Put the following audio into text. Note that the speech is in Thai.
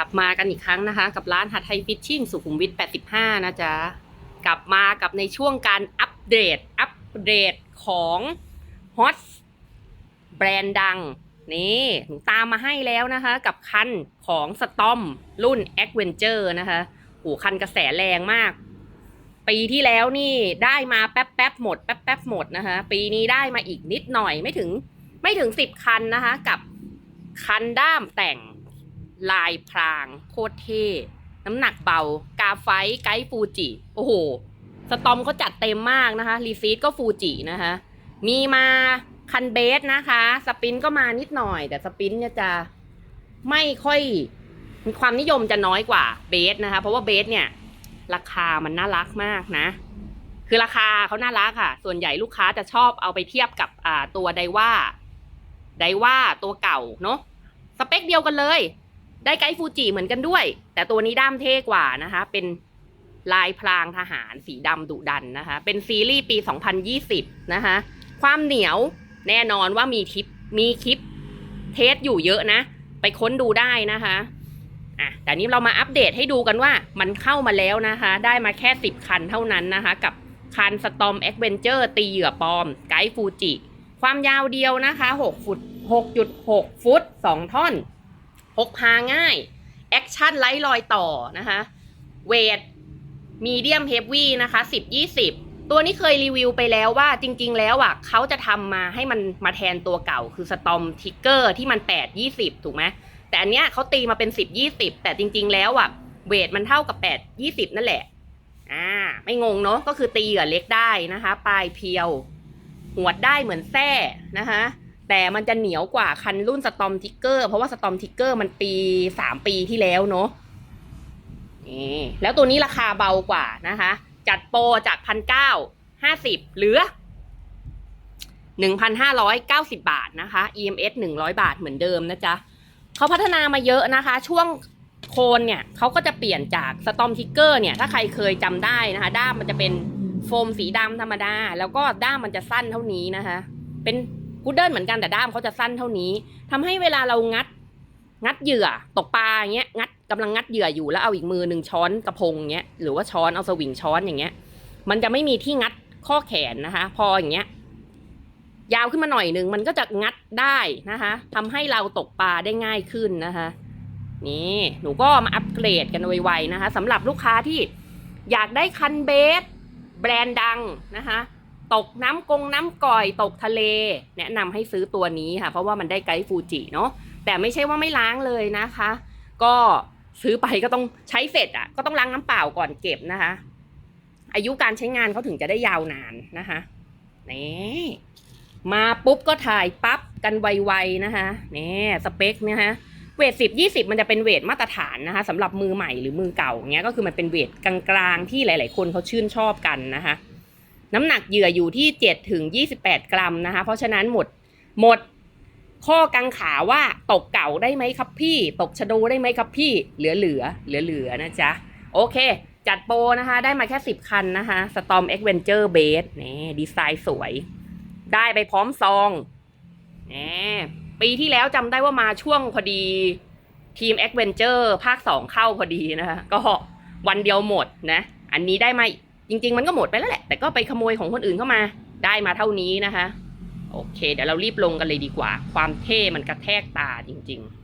ลับมากันอีกครั้งนะคะ กับร้านหัดไทยฟิชชิ่งสุขุมวิท 85 นะจ๊ะ กลับมากับในช่วงการอัปเดต อัปเดตของฮอตแบรนด์ดัง นี่หนูตามมาให้แล้วนะคะ กับคันของสตอมรุ่น a d v e n t u r e นะคะโอ้คันกระแสแรงมาก ปีที่แล้วนี่ได้มาแป๊บแป๊บหมดแป๊บแป๊บหมดนะคะปีนี้ได้มาอีกนิดหน่อยไม่ถึงไม่ถึงสิบคันนะคะ กับคันด้ามแต่ง ลายพรางโคตรเท่น้ำหนักเบา กาไฟไกด์ฟูจิ โอ้โห สตอมเขาจัดเต็มมากนะคะ รีซีดก็ฟูจินะคะ มีมาคันเบสนะคะ สปินก็มานิดหน่อย แต่สปินเนี่ยจะไม่ค่อยความนิยมจะน้อยกว่าเบสนะคะ เพราะว่าเบสเนี่ย ราคามันน่ารักมากนะ คือราคาเขาน่ารักค่ะ ส่วนใหญ่ลูกค้าจะชอบเอาไปเทียบกับอ่าตัวไดว่าไดว่าตัวเก่าเนาะสเปคเดียวกันเลย ได้ไกด์ฟูจิเหมือนกันด้วย แต่ตัวนี้ด้ามเท่กว่านะคะ เป็นลายพรางทหารสีดำดุดันนะคะ เป็นซีรีส์ปี 2020 นะคะ ความเหนียวแน่นอนว่ามีทิปมีคลิปเทสอยู่เยอะนะ ไปค้นดูได้นะคะอะแต่นี้เรามาอัปเดตให้ดูกันว่ามันเข้ามาแล้วนะคะ ได้มาแค่ 10 คันเท่านั้นนะคะ กับคันสตอม a อ v e n t u r e ตีเหยื่อปลอม ไกด์ฟูจิ ความยาวเดียวนะคะ 6 ฟุต 6.6 ฟุต 2 ท่อน พกพาง่าย แอคชั่นไร้รอยต่อนะคะ เวทมีเดียมเฮฟวี่นะคะ10 20ตัวนี้เคยรีวิวไปแล้วว่าจริง ๆ แล้วอะเขาจะทำมาให้มันมาแทนตัวเก่าคือสตอมทิกเกอร์ที่มัน 8 20 ถูกไหมแต่อันเนี้ยเขาตีมาเป็น 10 20 แต่จริง ๆ แล้วอะเวทมันเท่ากับ 8 20 นั่นแหละอ่าไม่งงเนาะก็คือตีเหยื่อเล็กได้นะคะ ปลายเพียวหวดได้เหมือนแส้นะคะ แต่มันจะเหนียวกว่าคันรุ่นสตอมทิกเกอร์เพราะว่าสตอมทิกเกอร์มันปี3ปีที่แล้วเนาะนี่แล้วตัวนี้ราคาเบากว่านะคะ จัดโปรจากพันเก้าห้าสิบเหลือหนึ่งพันห้าร้อยเก้าสิบาทนะคะ EMS หนึ่งร้อยบาทเหมือนเดิมนะจ๊ะเขาพัฒนามาเยอะนะคะ ช่วงโคนเนี่ยเขาก็จะเปลี่ยนจากสตอมทิกเกอร์เนี่ย ถ้าใครเคยจำได้นะคะ ด้ามมันจะเป็นโฟมสีดำธรรมดา แล้วก็ด้ามมันจะสั้นเท่านี้นะคะ เป็น พุดเดิ้ลเหมือนกันแต่ด้ามเขาจะสั้นเท่านี้ทำให้เวลาเรางัด งัดเหยื่อตกปลาอย่างเงี้ยงัดกำลังงัดเหยื่ออยู่แล้วเอาอีกมือหนึ่งช้อนกระพงเงี้ยหรือว่าช้อนเอาสวิงช้อนอย่างเงี้ย มันจะไม่มีที่งัดข้อแขนนะคะ พออย่างเงี้ย ยาวขึ้นมาหน่อยหนึ่งมันก็จะงัดได้นะคะทำให้เราตกปลาได้ง่ายขึ้นนะคะ นี่หนูก็มาอัปเกรดกันไวๆนะคะสำหรับลูกค้าที่อยากได้คันเบสแบรนด์ดังนะคะ ตกน้ำกงน้ำก่อยตกทะเล แนะนำให้ซื้อตัวนี้ค่ะ เพราะว่ามันได้ไกด์ฟูจิเนาะแต่ไม่ใช่ว่าไม่ล้างเลยนะคะ ก็ซื้อไปก็ต้องใช้เสร็จอะก็ต้องล้างน้ำเปล่าก่อนเก็บนะคะ อายุการใช้งานเขาถึงจะได้ยาวนานนะคะนี่มาปุ๊บก็ถ่ายปั๊บกันไวๆนะคะนี่สเปคนะคะเวทสิบยี่สิบมันจะเป็นเวทมาตรฐานนะคะสำหรับมือใหม่หรือมือเก่าเงี้ยก็คือมันเป็นเวทกลางๆที่หลาย ๆ คนเขาชื่นชอบกันนะคะ น้ำหนักเหยื่ออยู่ที่เจ็ดถึงยี่สิบแปดกรัมนะคะ เพราะฉะนั้นหมดหมดข้อกังขาว่าตกเก่าได้ไหมครับพี่ ตกชะโดได้ไหมครับพี่เหลือเหลือเหลือเหลือนะจ๊ะ โอเค จัดโปรนะคะ ได้มาแค่ 10 คันนะคะ Storm Adventure Base นี่ดีไซน์สวย ได้ไปพร้อมซองนี่ปีที่แล้วจำได้ว่ามาช่วงพอดีทีม Adventure ภาค 2 เข้าพอดีนะคะก็วันเดียวหมดนะ อันนี้ได้มา จริง ๆ มันก็หมดไปแล้วแหละ แต่ก็ไปขโมยของคนอื่นเข้ามาได้มาเท่านี้นะคะ โอเค เดี๋ยวเรารีบลงกันเลยดีกว่า ความเท่มันกระแทกตาจริง ๆ